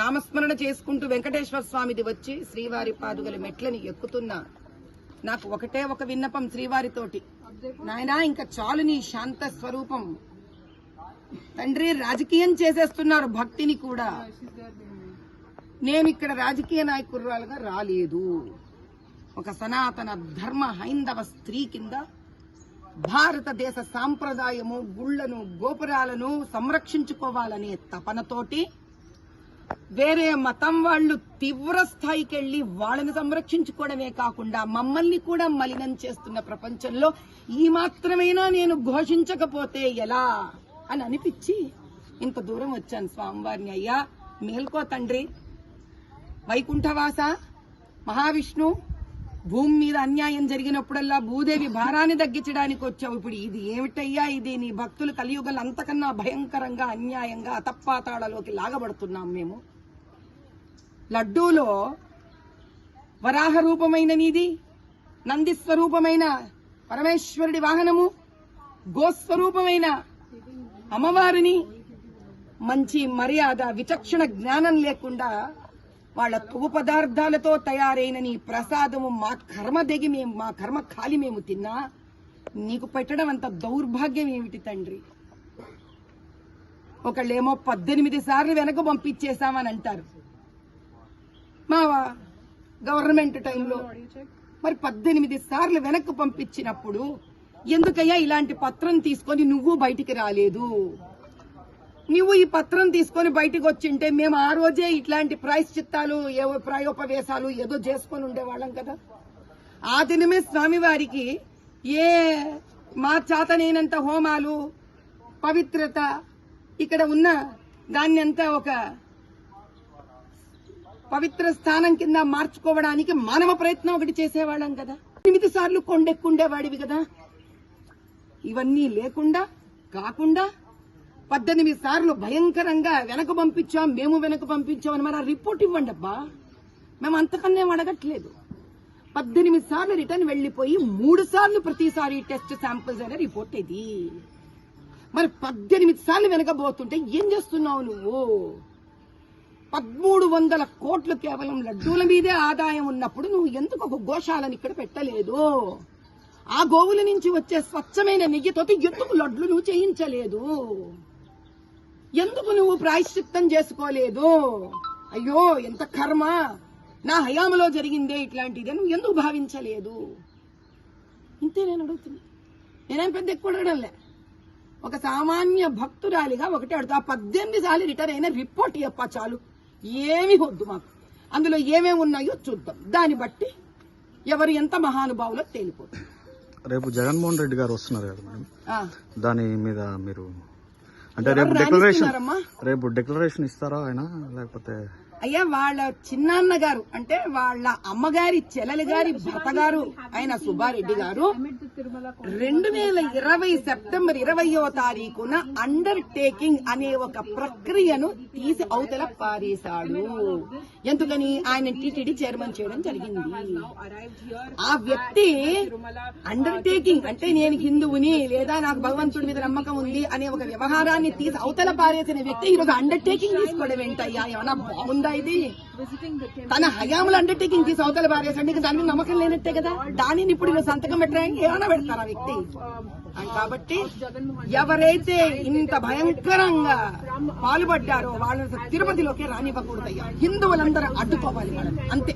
నామస్మరణ చేసుకుంటూ వెంకటేశ్వర స్వామిది వచ్చి శ్రీవారి పాదుగల మెట్లని ఎక్కుతున్నా. నాకు ఒకటే ఒక విన్నపం శ్రీవారితోటి. నాయనా ఇంకా చాలు నీ శాంత స్వరూపం. తండ్రి రాజకీయం చేసేస్తున్నారు భక్తిని కూడా. నేను ఇక్కడ రాజకీయ నాయకురాలుగా రాలేదు. ఒక సనాతన ధర్మ హైందవ స్త్రీ కింద భారతదేశ సాంప్రదాయము గుళ్ళను గోపురాలను సంరక్షించుకోవాలనే తపనతోటి వేరే మతం వాళ్ళు తీవ్ర స్థాయికి వెళ్ళి వాళ్ళని సంరక్షించుకోవడమే కాకుండా మమ్మల్ని కూడా మలినం చేస్తున్న ప్రపంచంలో ఈ మాత్రమైనా నేను ఘోషించకపోతే ఎలా? అని అనిపించి ఇంత దూరం వచ్చాను స్వామివారిని. అయ్యా మేల్కో తండ్రి. వైకుంఠవాస మహావిష్ణు భూమి మీద అన్యాయం జరిగినప్పుడల్లా భూదేవి భారాన్ని తగ్గించడానికి వచ్చావు. ఇప్పుడు ఇది ఏమిటయ్యా ఇది? నీ భక్తులు కలియుగలు అంతకన్నా భయంకరంగా అన్యాయంగా అతప్పాతాళలోకి లాగబడుతున్నాం మేము. లడ్డూలో వరాహ రూపమైన నీది నంది స్వరూపమైన పరమేశ్వరుడి వాహనము గోస్వరూపమైన అమ్మవారిని మంచి మర్యాద విచక్షణ జ్ఞానం లేకుండా వాళ్ళ తువ్వు పదార్థాలతో తయారైన నీ ప్రసాదము మా కర్మ దిగి మేము మా కర్మ ఖాళీ మేము తిన్నా నీకు పెట్టడం అంత దౌర్భాగ్యం ఏమిటి తండ్రి? ఒకళ్ళేమో పద్దెనిమిది సార్లు వెనక పంపించేశామని అంటారు. మా గవర్నమెంట్ టైంలో మరి పద్దెనిమిది సార్లు వెనక్కి పంపించినప్పుడు ఎందుకయ్యా ఇలాంటి పత్రం తీసుకొని నువ్వు బయటికి రాలేదు? నువ్వు ఈ పత్రం తీసుకొని బయటకు వచ్చింటే మేము ఆ రోజే ఇట్లాంటి ప్రాయశ్చిత్తాలు ఏవో ప్రాయోపవేశాలు ఏదో చేసుకొని ఉండేవాళ్ళం కదా. ఆ దినమే స్వామివారికి ఏ మా చేతనైనంత హోమాలు పవిత్రత ఇక్కడ ఉన్న దాన్ని అంతా ఒక పవిత్ర స్థానం కింద మార్చుకోవడానికి మానవ ప్రయత్నం ఒకటి చేసేవాళ్ళం కదా. ఎనిమిది సార్లు కొండెక్కుండేవాడివి కదా. ఇవన్నీ లేకుండా కాకుండా పద్దెనిమిది సార్లు భయంకరంగా వెనక పంపించాం మేము వెనక పంపించాం అని మరి ఆ రిపోర్ట్ ఇవ్వండి అబ్బా. మేము అంతకన్నా ఏం అడగట్లేదు. పద్దెనిమిది సార్లు రిటర్న్ వెళ్ళిపోయి మూడు సార్లు ప్రతిసారి టెస్ట్ శాంపిల్స్ అనే రిపోర్ట్ ఇది. మరి పద్దెనిమిది సార్లు వెనకబోతుంటే ఏం చేస్తున్నావు నువ్వు? పదమూడు వందల కోట్లు కేవలం లడ్డూల మీదే ఆదాయం ఉన్నప్పుడు నువ్వు ఎందుకు ఒక గోశాలను ఇక్కడ పెట్టలేదు? ఆ గోవుల నుంచి వచ్చే స్వచ్ఛమైన నెయ్యితోటి ఎందుకు లడ్లు నువ్వు చేయించలేదు? ఎందుకు నువ్వు ప్రాయశ్చిత్తం చేసుకోలేదు? అయ్యో ఎంత కర్మ. నా హయాములో జరిగిందే ఇట్లాంటిది నువ్వు ఎందుకు భావించలేదు? ఇంతే నేను అడుగుతున్నా. నేనేం పెద్ద ఎక్కువ అడగడంలే. ఒక సామాన్య భక్తురాలిగా ఒకటి అడుగుతా. ఆ పద్దెనిమిది సార్లు రిటైర్ అయిన రిపోర్ట్ చెప్పా చాలు. ఏమి వద్దు మాకు. అందులో ఏమేమి ఉన్నాయో చూద్దాం. దాన్ని బట్టి ఎవరు ఎంత మహానుభావులో తేలిపోతుంది రేపు జగన్మోహన్ రెడ్డి గారు వస్తున్నారు కదా మేడం. దాని మీద మీరు అంటే రేపు డిక్లరేషన్? రేపు డిక్లరేషన్ ఇస్తారా ఆయన లేకపోతే అయ్యా వాళ్ళ చిన్నాన్న గారు అంటే వాళ్ళ అమ్మగారి చెల్లెలి గారి భర్త గారు ఆయన సుబ్బారెడ్డి గారు రెండు వేల ఇరవై సెప్టెంబర్ ఇరవయో తారీఖున అండర్ టేకింగ్ అనే ఒక ప్రక్రియను తీసి అవతల పారేశాడు. ఎందుకని? ఆయన టీటీడీ చైర్మన్ చేయడం జరిగింది. ఆ వ్యక్తి అండర్ టేకింగ్ అంటే నేను హిందువుని లేదా నాకు భగవంతుడి మీద నమ్మకం ఉంది అనే ఒక వ్యవహారాన్ని తీసి అవతల పారేసిన వ్యక్తి ఈరోజు అండర్ టేకింగ్ తీసుకోవడం ఏంటయ్యా? ఏమన్నా బాగుందా ఇది? తన హయాములు అండర్ టేకింగ్ తీసి అవతల పారేసండి దాని మీద నమ్మకం లేనట్టే కదా? దానిని ఇప్పుడు సంతకం పెట్టడానికి ఏమన్నా పెడతారు ఆ వ్యక్తి. కాబట్టి ఎవరైతే ఇంత భయంకరంగా పాల్పడ్డారో వాళ్ళని తిరుపతిలోకి రానివ్వకూడదయ్యా. హిందువులందరూ అడ్డుకోవాలి అంతే.